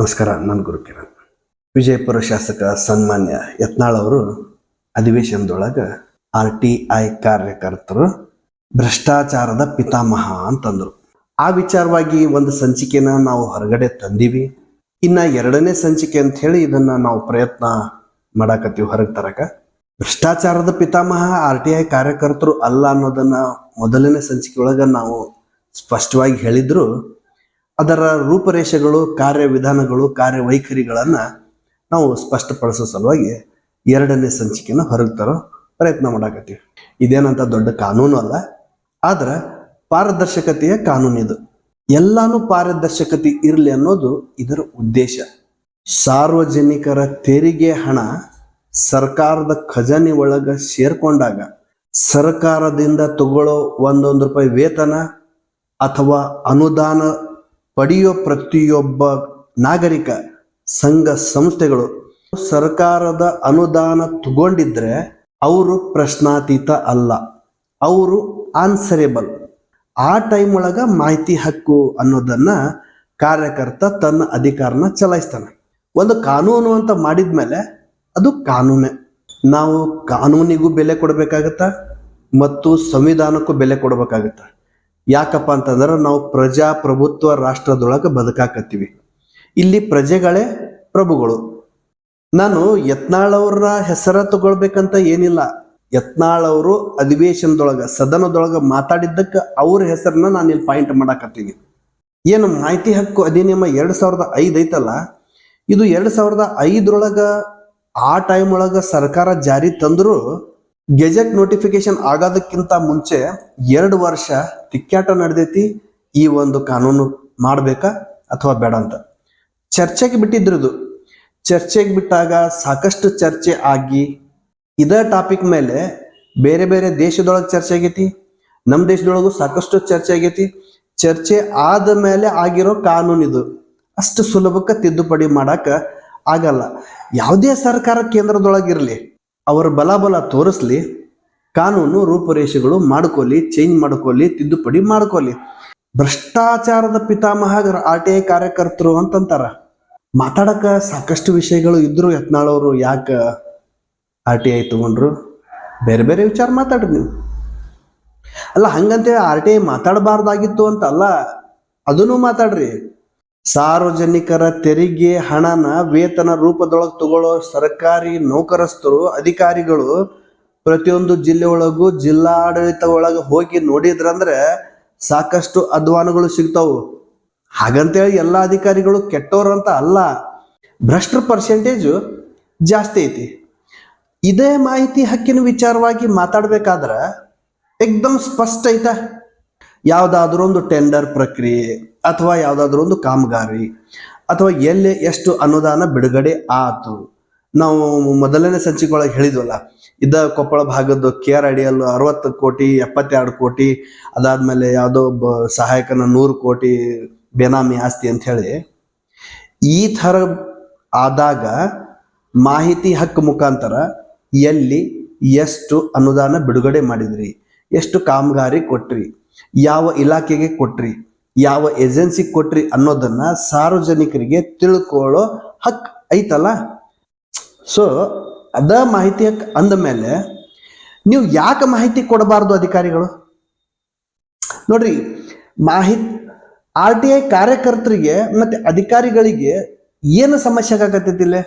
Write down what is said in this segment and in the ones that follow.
ನಮಸ್ಕಾರ, ನಾನು ಗುರು ಕಿರಣ್. ವಿಜಯಪುರ ಶಾಸಕ ಸನ್ಮಾನ್ಯ ಯತ್ನಾಳ್ ಅವರು ಅಧಿವೇಶನದೊಳಗೆ ಆರ್ ಟಿ ಐ ಕಾರ್ಯಕರ್ತರು ಭ್ರಷ್ಟಾಚಾರದ ಪಿತಾಮಹ ಅಂತಂದರು. ಆ ವಿಚಾರವಾಗಿ ಒಂದು ಸಂಚಿಕೆನ ನಾವು ಹೊರಗಡೆ ತಂದೀವಿ. ಇನ್ನ ಎರಡನೇ ಸಂಚಿಕೆ ಅಂತ ಹೇಳಿ ಇದನ್ನು ನಾವು ಪ್ರಯತ್ನ ಮಾಡಾಕತ್ತೀವಿ ಹೊರಗೆ ತರಕ. ಭ್ರಷ್ಟಾಚಾರದ ಪಿತಾಮಹ ಆರ್ ಟಿ ಐ ಕಾರ್ಯಕರ್ತರು ಅಲ್ಲ ಅನ್ನೋದನ್ನ ಮೊದಲನೇ ಸಂಚಿಕೆ ಒಳಗೆ ನಾವು ಸ್ಪಷ್ಟವಾಗಿ ಹೇಳಿದ್ರು. ಅದರ ರೂಪರೇಷೆಗಳು, ಕಾರ್ಯವಿಧಾನಗಳು, ಕಾರ್ಯವೈಖರಿಗಳನ್ನ ನಾವು ಸ್ಪಷ್ಟಪಡಿಸೋ ಸಲುವಾಗಿ ಎರಡನೇ ಸಂಚಿಕೆಯನ್ನು ಹೊರಗೆ ತರೋ ಪ್ರಯತ್ನ ಮಾಡಾಕತ್ತೀವಿ. ಇದೇನಂತ ದೊಡ್ಡ ಕಾನೂನು ಅಲ್ಲ, ಆದ್ರೆ ಪಾರದರ್ಶಕತೆಯ ಕಾನೂನು ಇದು. ಎಲ್ಲಾನು ಪಾರದರ್ಶಕತೆ ಇರಲಿ ಅನ್ನೋದು ಇದರ ಉದ್ದೇಶ. ಸಾರ್ವಜನಿಕರ ತೆರಿಗೆ ಹಣ ಸರ್ಕಾರದ ಖಜಾನೆ ಒಳಗ ಸೇರ್ಕೊಂಡಾಗ ಸರ್ಕಾರದಿಂದ ತಗೊಳ್ಳೋ ಒಂದೊಂದು ರೂಪಾಯಿ ವೇತನ ಅಥವಾ ಅನುದಾನ ಪಡೆಯೋ ಪ್ರತಿಯೊಬ್ಬ ನಾಗರಿಕ ಸಂಘ ಸಂಸ್ಥೆಗಳು ಸರ್ಕಾರದ ಅನುದಾನ ತಗೊಂಡಿದ್ರೆ ಅವರು ಪ್ರಶ್ನಾತೀತ ಅಲ್ಲ, ಅವರು ಆನ್ಸರೇಬಲ್ ಆ ಟೈಮ್ ಒಳಗ ಮಾಹಿತಿ ಹಕ್ಕು ಅನ್ನೋದನ್ನ ಕಾರ್ಯಕರ್ತ ತನ್ನ ಅಧಿಕಾರನ ಚಲಾಯಿಸ್ತಾನೆ. ಒಂದು ಕಾನೂನು ಅಂತ ಮಾಡಿದ ಮೇಲೆ ಅದು ಕಾನೂನೇ. ನಾವು ಕಾನೂನಿಗೂ ಬೆಲೆ ಕೊಡಬೇಕಾಗತ್ತ? ಮತ್ತು ಸಂವಿಧಾನಕ್ಕೂ ಬೆಲೆ ಕೊಡಬೇಕಾಗತ್ತ? ಯಾಕಪ್ಪ ಅಂತಂದ್ರೆ ನಾವು ಪ್ರಜಾಪ್ರಭುತ್ವ ರಾಷ್ಟ್ರದೊಳಗೆ ಬದುಕಾಕತ್ತೀವಿ. ಇಲ್ಲಿ ಪ್ರಜೆಗಳೇ ಪ್ರಭುಗಳು. ನಾನು ಯತ್ನಾಳವ್ರ ಹೆಸರ ತಗೊಳ್ಬೇಕಂತ ಏನಿಲ್ಲ. ಯತ್ನಾಳವರು ಅಧಿವೇಶನದೊಳಗ, ಸದನದೊಳಗ ಮಾತಾಡಿದ್ದಕ್ಕೆ ಅವ್ರ ಹೆಸರನ್ನ ನಾನು ಇಲ್ಲಿ ಪಾಯಿಂಟ್ ಮಾಡಾಕತ್ತೀನಿ. ಏನು ಮಾಹಿತಿ ಹಕ್ಕು ಅಧಿನಿಯಮ ಎರಡು ಸಾವಿರದ ಐದು ಐತಲ್ಲ? ಇದು ಎರಡು ಸಾವಿರದ ಐದರೊಳಗ ಆ ಟೈಮ್ ಒಳಗ ಸರ್ಕಾರ ಜಾರಿ ತಂದ್ರು ಗೆಜೆಟ್ ನೋಟಿಫಿಕೇಶನ್ ಆಗೋದಕ್ಕಿಂತ ಮುಂಚೆ ಎರಡು ವರ್ಷ ತಿಕ್ಕಾಟ ನಡೆದೈತಿ, ಈ ಒಂದು ಕಾನೂನು ಮಾಡಬೇಕಾ ಅಥವಾ ಬೇಡ ಅಂತ? ಚರ್ಚೆಗೆ ಬಿಟ್ಟಿದ್ರದು. ಚರ್ಚೆಗೆ ಬಿಟ್ಟಾಗ ಸಾಕಷ್ಟು ಚರ್ಚೆ ಆಗಿ ಇದೇ ಟಾಪಿಕ್ ಮೇಲೆ ಬೇರೆ ಬೇರೆ ದೇಶದೊಳಗೆ ಚರ್ಚೆ ಆಗೈತಿ ನಮ್ಮ ದೇಶದೊಳಗೂ ಸಾಕಷ್ಟು ಚರ್ಚೆ ಆಗೈತಿ. ಚರ್ಚೆ ಆದ ಮೇಲೆ ಆಗಿರೋ ಕಾನೂನು ಇದು. ಅಷ್ಟು ಸುಲಭಕ್ಕೆ ತಿದ್ದುಪಡಿ ಮಾಡಾಕ ಆಗಲ್ಲ. ಯಾವುದೇ ಸರ್ಕಾರ ಕೇಂದ್ರದೊಳಗಿರಲಿ ಅವರ ಬಲಾಬಲ ತೋರಿಸ್ಲಿ, ಕಾನೂನು ರೂಪುರೇಷೆಗಳು ಮಾಡ್ಕೊಲಿ ಚೇಂಜ್ ಮಾಡ್ಕೊಲಿ, ತಿದ್ದುಪಡಿ ಮಾಡ್ಕೊಲಿ. ಭ್ರಷ್ಟಾಚಾರದ ಪಿತಾಮಹ ಆರ್ ಟಿ ಐ ಕಾರ್ಯಕರ್ತರು ಅಂತಂತಾರ. ಮಾತಾಡಕ ಸಾಕಷ್ಟು ವಿಷಯಗಳು ಇದ್ರು ಯತ್ನಾಳವರು, ಯಾಕೆ ಆರ್ ಟಿ ಐ ತಗೊಂಡ್ರು? ಬೇರೆ ಬೇರೆ ವಿಚಾರ ಮಾತಾಡ್ರಿ ನೀವು. ಅಲ್ಲ ಹಂಗಂತೇಳಿ ಆರ್ ಟಿ ಐ ಮಾತಾಡಬಾರ್ದಾಗಿತ್ತು ಅಂತ ಅಲ್ಲ, ಅದನ್ನು ಮಾತಾಡ್ರಿ. ಸಾರ್ವಜನಿಕರ ತೆರಿಗೆ ಹಣನ ವೇತನ ರೂಪದೊಳಗೆ ತಗೊಳ್ಳೋ ಸರ್ಕಾರಿ ನೌಕರಸ್ಥರು, ಅಧಿಕಾರಿಗಳು ಪ್ರತಿಯೊಂದು ಜಿಲ್ಲೆ ಒಳಗೂ ಜಿಲ್ಲಾಡಳಿತ ಒಳಗೆ ಹೋಗಿ ನೋಡಿದ್ರಂದ್ರೆ ಸಾಕಷ್ಟು ಅಧ್ವಾನಗಳು ಸಿಗ್ತಾವು. ಹಾಗಂತೇಳಿ ಎಲ್ಲ ಅಧಿಕಾರಿಗಳು ಕೆಟ್ಟವರಂತ ಅಲ್ಲ, ಭ್ರಷ್ಟ ಪರ್ಸೆಂಟೇಜು ಜಾಸ್ತಿ ಐತಿ. ಇದೇ ಮಾಹಿತಿ ಹಕ್ಕಿನ ವಿಚಾರವಾಗಿ ಮಾತಾಡ್ಬೇಕಾದ್ರ, ಎಕ್ದಮ್ ಸ್ಪಷ್ಟ ಐತಾ. ಯಾವುದಾದ್ರೂ ಒಂದು ಟೆಂಡರ್ ಪ್ರಕ್ರಿಯೆ ಅಥವಾ ಯಾವುದಾದ್ರೂ ಒಂದು ಕಾಮಗಾರಿ ಅಥವಾ ಎಲ್ಲಿ ಎಷ್ಟು ಅನುದಾನ ಬಿಡುಗಡೆ ಆತು. ನಾವು ಮೊದಲನೇ ಸಂಚಿಕೆ ಒಳಗೆ ಹೇಳಿದ್ವಲ್ಲ ಇದ್ದ ಕೊಪ್ಪಳ ಭಾಗದ್ದು ಕೆ ಆರ್ ಅಡಿಯಲ್ಲಿ ಅರವತ್ತು ಕೋಟಿ, ಎಪ್ಪತ್ತೆರಡು ಕೋಟಿ, ಅದಾದ್ಮೇಲೆ ಯಾವುದೋ ಒಬ್ಬ ಸಹಾಯಕನ ನೂರು ಕೋಟಿ ಬೇನಾಮಿ ಆಸ್ತಿ ಅಂತ ಹೇಳಿ, ಈ ಥರ ಆದಾಗ ಮಾಹಿತಿ ಹಕ್ಕು ಮುಖಾಂತರ ಎಲ್ಲಿ ಎಷ್ಟು ಅನುದಾನ ಬಿಡುಗಡೆ ಮಾಡಿದ್ರಿ. ಎಷ್ಟು ಕಾಮಗಾರಿ ಕೊಟ್ರಿ? ಯಾವ ಇಲಾಖೆಗೆ ಕೊಟ್ರಿ? ಯಾವ ಏಜೆನ್ಸಿ ಕೊಟ್ರಿ ಅನ್ನೋದನ್ನ ಸಾರ್ವಜನಿಕರಿಗೆ ತಿಳ್ಕೊಳ್ಳೋ ಹಕ್ ಐತಲ್ಲ? ಸೊ ಅದ ಮಾಹಿತಿ ಹಕ್ ಅಂದ ಮೇಲೆ ನೀವು ಯಾಕೆ ಮಾಹಿತಿ ಕೊಡಬಾರ್ದು ಅಧಿಕಾರಿಗಳು? ನೋಡ್ರಿ, ಮಾಹಿತಿ, ಆರ್ ಟಿ ಐ ಕಾರ್ಯಕರ್ತರಿಗೆ ಮತ್ತೆ ಅಧಿಕಾರಿಗಳಿಗೆ ಏನು ಸಮಸ್ಯೆ ಆಗತೈತಿ ಇಲ್ಲೇ?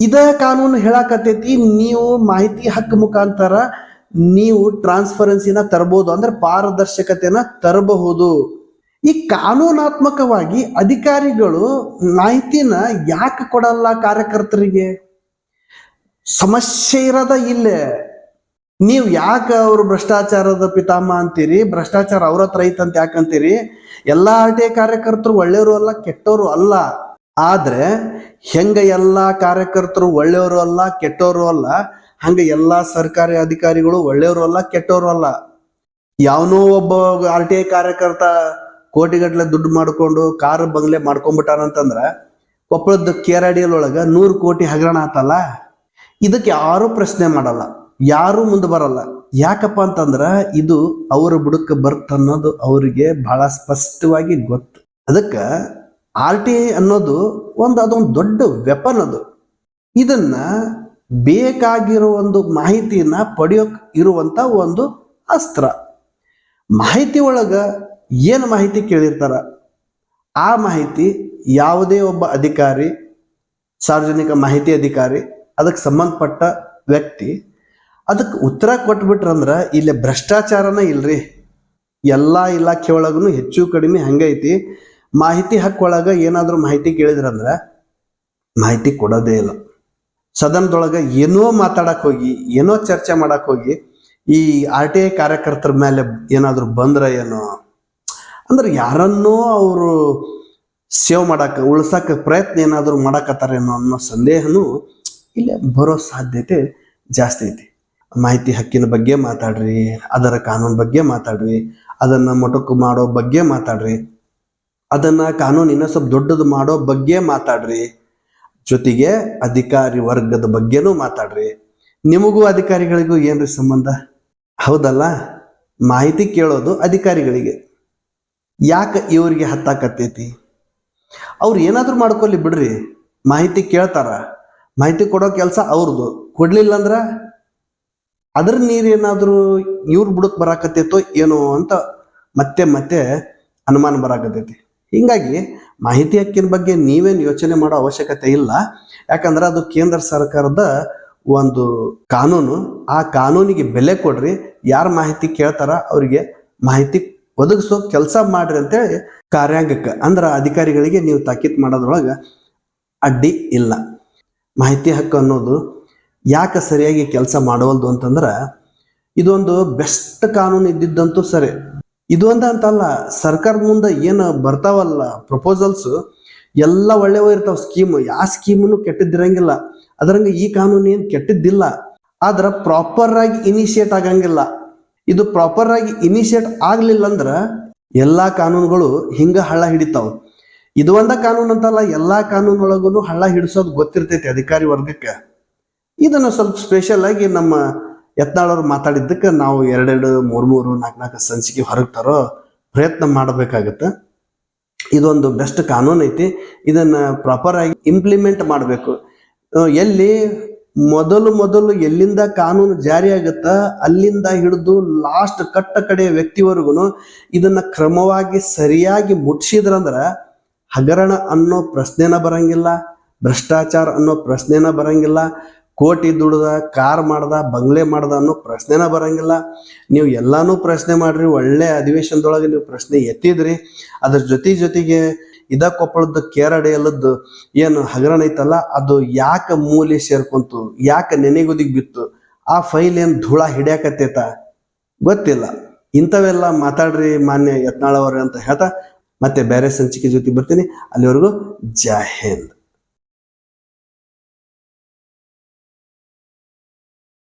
ಇದ ಕಾನೂನು ಹೇಳಾಕತೈತಿ ನೀವು ಮಾಹಿತಿ ಹಕ್ಕು ಮುಖಾಂತರ ನೀವು ಟ್ರಾನ್ಸ್ಪರೆನ್ಸಿನ ತರಬಹುದು ಅಂದ್ರೆ ಪಾರದರ್ಶಕತೆನ ತರಬಹುದು. ಈ ಕಾನೂನಾತ್ಮಕವಾಗಿ ಅಧಿಕಾರಿಗಳು ಮಾಹಿತಿನ ಯಾಕೆ ಕೊಡಲ್ಲ ಕಾರ್ಯಕರ್ತರಿಗೆ? ಸಮಸ್ಯೆ ಇರದ ಇಲ್ಲೇ. ನೀವು ಯಾಕೆ ಅವರು ಭ್ರಷ್ಟಾಚಾರದ ಪಿತಾಮ ಅಂತೀರಿ? ಭ್ರಷ್ಟಾಚಾರ ಅವ್ರ ಹತ್ರ ಐತಂತ ಯಾಕಂತೀರಿ ಎಲ್ಲಾ ಆರ್ ಟಿ ಕಾರ್ಯಕರ್ತರು ಒಳ್ಳೆಯವರು ಅಲ್ಲ, ಕೆಟ್ಟವರು ಅಲ್ಲ. ಆದ್ರೆ ಹೆಂಗ ಎಲ್ಲಾ ಕಾರ್ಯಕರ್ತರು ಒಳ್ಳೆಯವರು ಅಲ್ಲ, ಕೆಟ್ಟವರು ಅಲ್ಲ ಹಂಗ ಎಲ್ಲಾ ಸರ್ಕಾರಿ ಅಧಿಕಾರಿಗಳು ಒಳ್ಳೆಯವರು ಅಲ್ಲ, ಕೆಟ್ಟವರು ಅಲ್ಲ. ಯಾವನೋ ಒಬ್ಬ ಆರ್ ಟಿ ಐ ಕಾರ್ಯಕರ್ತ ಕೋಟಿಗಟ್ಲೆ ದುಡ್ಡು ಮಾಡ್ಕೊಂಡು ಕಾರ್ ಬಂಗ್ಲೆ ಮಾಡ್ಕೊಂಡ್ಬಿಟ್ಟಾನಂತಂದ್ರ ಕೊಪ್ಪಳದ ಕೇರಡಿಯಲ್ ಒಳಗ ನೂರು ಕೋಟಿ ಹಗರಣ ಆತಲ್ಲ? ಇದಕ್ಕೆ ಯಾರು ಪ್ರಶ್ನೆ ಮಾಡಲ್ಲ, ಯಾರು ಮುಂದೆ ಬರಲ್ಲ. ಯಾಕಪ್ಪ ಅಂತಂದ್ರ ಇದು ಅವರ ಬುಡಕ್ಕೆ ಬರ್ತನ್ನೋದು ಅವರಿಗೆ ಬಹಳ ಸ್ಪಷ್ಟವಾಗಿ ಗೊತ್ತು. ಅದಕ್ಕ ಆರ್ ಟಿ ಐ ಅನ್ನೋದು ಒಂದು ಅದೊಂದು ದೊಡ್ಡ ವೆಪನ್ ಅದು. ಇದನ್ನ ಬೇಕಾಗಿರೋ ಒಂದು ಮಾಹಿತಿನ ಪಡೆಯೋಕ್ ಇರುವಂತ ಒಂದು ಅಸ್ತ್ರ. ಮಾಹಿತಿ ಒಳಗ ಏನು ಮಾಹಿತಿ ಕೇಳಿರ್ತಾರ? ಆ ಮಾಹಿತಿ ಯಾವುದೇ ಒಬ್ಬ ಅಧಿಕಾರಿ, ಸಾರ್ವಜನಿಕ ಮಾಹಿತಿ ಅಧಿಕಾರಿ, ಅದಕ್ಕೆ ಸಂಬಂಧಪಟ್ಟ ವ್ಯಕ್ತಿ, ಅದಕ್ಕೆ ಉತ್ತರ ಕೊಟ್ಬಿಟ್ರಂದ್ರ ಇಲ್ಲಿ ಭ್ರಷ್ಟಾಚಾರನ ಇಲ್ರಿ. ಎಲ್ಲ ಇಲಾಖೆ ಒಳಗೂ ಹೆಚ್ಚು ಕಡಿಮೆ ಹಂಗೈತಿ. ಮಾಹಿತಿ ಹಕ್ಕೊಳಗ ಏನಾದರೂ ಮಾಹಿತಿ ಕೇಳಿದ್ರಂದ್ರೆ ಮಾಹಿತಿ ಕೊಡೋದೇ ಇಲ್ಲ. ಸದನದೊಳಗೆ ಏನೋ ಮಾತಾಡಕ್ ಹೋಗಿ, ಏನೋ ಚರ್ಚೆ ಮಾಡಕ್ ಹೋಗಿ, ಈ ಆರ್ ಟಿ ಐ ಕಾರ್ಯಕರ್ತರ ಮೇಲೆ ಏನಾದರೂ ಬಂದ್ರ ಏನೋ, ಅಂದ್ರೆ ಯಾರನ್ನೋ ಅವರು ಸೇವ್ ಮಾಡಕ್ಕೆ ಉಳ್ಸಕ್ಕೆ ಪ್ರಯತ್ನ ಏನಾದರೂ ಮಾಡಕತ್ತಾರೇನೋ ಅನ್ನೋ ಸಂದೇಹನೂ ಇಲ್ಲೇ ಬರೋ ಸಾಧ್ಯತೆ ಜಾಸ್ತಿ ಐತಿ. ಮಾಹಿತಿ ಹಕ್ಕಿನ ಬಗ್ಗೆ ಮಾತಾಡ್ರಿ, ಅದರ ಕಾನೂನು ಬಗ್ಗೆ ಮಾತಾಡ್ರಿ, ಅದನ್ನ ಮೊಟಕು ಮಾಡೋ ಬಗ್ಗೆ ಮಾತಾಡ್ರಿ, ಅದನ್ನ ಕಾನೂನು ಇನ್ನೂ ಸ್ವಲ್ಪ ದೊಡ್ಡದು ಮಾಡೋ ಬಗ್ಗೆ ಮಾತಾಡ್ರಿ. ಜೊತೆಗೆ ಅಧಿಕಾರಿ ವರ್ಗದ ಬಗ್ಗೆನೂ ಮಾತಾಡ್ರಿ. ನಿಮಗೂ ಅಧಿಕಾರಿಗಳಿಗೂ ಏನ್ರಿ ಸಂಬಂಧ? ಹೌದಲ್ಲ? ಮಾಹಿತಿ ಕೇಳೋದು ಅಧಿಕಾರಿಗಳಿಗೆ. ಯಾಕೆ ಇವರಿಗೆ ಹತ್ತಾಕತ್ತೈತಿ? ಅವ್ರು ಏನಾದರೂ ಮಾಡ್ಕೊಲಿ ಬಿಡ್ರಿ. ಮಾಹಿತಿ ಕೇಳ್ತಾರ. ಮಾಹಿತಿ ಕೊಡೋ ಕೆಲಸ ಅವ್ರದ್ದು ಕೊಡ್ಲಿಲ್ಲ ಅಂದ್ರ ಅದ್ರ ನೀರೇನಾದರೂ ಇವ್ರು ಬುಡಕ್ ಬರಾಕತ್ತೈತೋ ಏನೋ ಅಂತ ಮತ್ತೆ ಮತ್ತೆ ಅನುಮಾನ ಬರಾಕತ್ತೈತಿ. ಹಿಂಗಾಗಿ ಮಾಹಿತಿ ಹಕ್ಕಿನ ಬಗ್ಗೆ ನೀವೇನು ಯೋಚನೆ ಮಾಡೋ ಅವಶ್ಯಕತೆ ಇಲ್ಲ. ಯಾಕಂದ್ರೆ ಅದು ಕೇಂದ್ರ ಸರ್ಕಾರದ ಒಂದು ಕಾನೂನು. ಆ ಕಾನೂನಿಗೆ ಬೆಲೆ ಕೊಡ್ರಿ. ಯಾರು ಮಾಹಿತಿ ಕೇಳ್ತಾರ ಅವರಿಗೆ ಮಾಹಿತಿ ಒದಗಿಸೋ ಕೆಲಸ ಮಾಡ್ರಿ ಅಂತೇಳಿ ಕಾರ್ಯಾಂಗಕ್ಕೆ ಅಂದ್ರೆ ಅಧಿಕಾರಿಗಳಿಗೆ ನೀವು ತಾಕೀತ್ ಮಾಡೋದ್ರೊಳಗೆ ಅಡ್ಡಿ ಇಲ್ಲ. ಮಾಹಿತಿ ಹಕ್ಕು ಅನ್ನೋದು ಯಾಕೆ ಸರಿಯಾಗಿ ಕೆಲಸ ಮಾಡವಲ್ದು ಅಂತಂದ್ರೆ ಇದೊಂದು ಬೆಸ್ಟ್ ಕಾನೂನು ಇದ್ದಿದ್ದಂತೂ ಸರಿ. ಇದು ಅಂತ ಅಂತಲ್ಲ, ಸರ್ಕಾರದ ಮುಂದೆ ಏನು ಬರ್ತಾವಲ್ಲ ಪ್ರಪೋಸಲ್ಸ್ ಎಲ್ಲ ಒಳ್ಳೆಯವ ಇರ್ತಾವ ಸ್ಕೀಮ್ ಯಾವ ಸ್ಕೀಮನ್ನು ಕೆಟ್ಟದಿರಂಗಿಲ್ಲ ಅದರಂಗೆ ಈ ಕಾನೂನು ಏನು ಕೆಟ್ಟದ್ದಿಲ್ಲ. ಆದ್ರೆ ಪ್ರಾಪರ್ ಆಗಿ ಇನಿಷಿಯೇಟ್ ಆಗಂಗಿಲ್ಲ. ಇದು ಪ್ರಾಪರ್ ಆಗಿ ಇನಿಷಿಯೇಟ್ ಆಗ್ಲಿಲ್ಲ ಅಂದ್ರೆ ಎಲ್ಲ ಕಾನೂನುಗಳು ಹಿಂಗ ಹಳ್ಳ ಹಿಡಿತಾವ. ಇದು ಒಂದ ಕಾನೂನು ಅಂತಲ್ಲ, ಎಲ್ಲಾ ಕಾನೂನೊಳಗೂ ಹಳ್ಳ ಹಿಡಿಸೋದು ಗೊತ್ತಿರ್ತೈತಿ ಅಧಿಕಾರಿ ವರ್ಗಕ್ಕೆ. ಇದನ್ನು ಸ್ವಲ್ಪ ಸ್ಪೆಷಲ್ ಆಗಿ ನಮ್ಮ ಯತ್ನಾಳವ್ರು ಮಾತಾಡಿದ್ದಕ್ಕೆ ನಾವು ಎರಡೆರಡು, ಮೂರು ಮೂರು, ನಾಲ್ಕು ನಾಲ್ಕು ಸಂಚಿಕೆ ಹೊರಗೆ ತರೋ ಪ್ರಯತ್ನ ಮಾಡಬೇಕಾಗತ್ತೆ. ಇದೊಂದು ಬೆಸ್ಟ್ ಕಾನೂನು ಐತಿ. ಇದನ್ನ ಪ್ರಾಪರ್ ಆಗಿ ಇಂಪ್ಲಿಮೆಂಟ್ ಮಾಡಬೇಕು. ಎಲ್ಲಿ ಮೊದಲು ಮೊದಲು ಎಲ್ಲಿಂದ ಕಾನೂನು ಜಾರಿ ಆಗುತ್ತ, ಅಲ್ಲಿಂದ ಹಿಡಿದು ಲಾಸ್ಟ್ ಕಟ್ಟ ಕಡೆಯ ವ್ಯಕ್ತಿವರೆಗೂ ಇದನ್ನ ಕ್ರಮವಾಗಿ ಸರಿಯಾಗಿ ಮುಟ್ಸಿದ್ರಂದ್ರ ಹಗರಣ ಅನ್ನೋ ಪ್ರಶ್ನೆನ ಬರಂಗಿಲ್ಲ, ಭ್ರಷ್ಟಾಚಾರ ಅನ್ನೋ ಪ್ರಶ್ನೆನ ಬರಂಗಿಲ್ಲ ಕೋಟಿ ದುಡ್ದ, ಕಾರ್ ಮಾಡ್ದ, ಬಂಗ್ಲೆ ಮಾಡ್ದ ಅನ್ನೋ ಪ್ರಶ್ನೆನ ಬರಂಗಿಲ್ಲ. ನೀವು ಎಲ್ಲಾನು ಪ್ರಶ್ನೆ ಮಾಡ್ರಿ, ಒಳ್ಳೆ ಅಧಿವೇಶನದೊಳಗೆ ನೀವು ಪ್ರಶ್ನೆ ಎತ್ತಿದ್ರಿ. ಅದ್ರ ಜೊತೆ ಜೊತೆಗೆ ಇದ ಕೊಪ್ಪಳದ ಕೇರಡೆಯಲ್ಲದ್ದು ಏನು ಹಗರಣ ಐತಲ್ಲ, ಅದು ಯಾಕೆ ಮೂಲೆ ಸೇರ್ಕೊಂತು, ಯಾಕೆ ನೆನೆಗುದಿಗೆ ಬಿತ್ತು, ಆ ಫೈಲ್ ಏನು ಧೂಳ ಹಿಡಿಯಾಕತ್ತೈತ ಗೊತ್ತಿಲ್ಲ. ಇಂಥವೆಲ್ಲ ಮಾತಾಡ್ರಿ ಮಾನ್ಯ ಯತ್ನಾಳ್ ಅಂತ ಹೇಳ್ತಾ ಮತ್ತೆ ಬೇರೆ ಸಂಚಿಕೆ ಜೊತೆ ಬರ್ತೀನಿ. ಅಲ್ಲಿವರೆಗೂ ಜೈ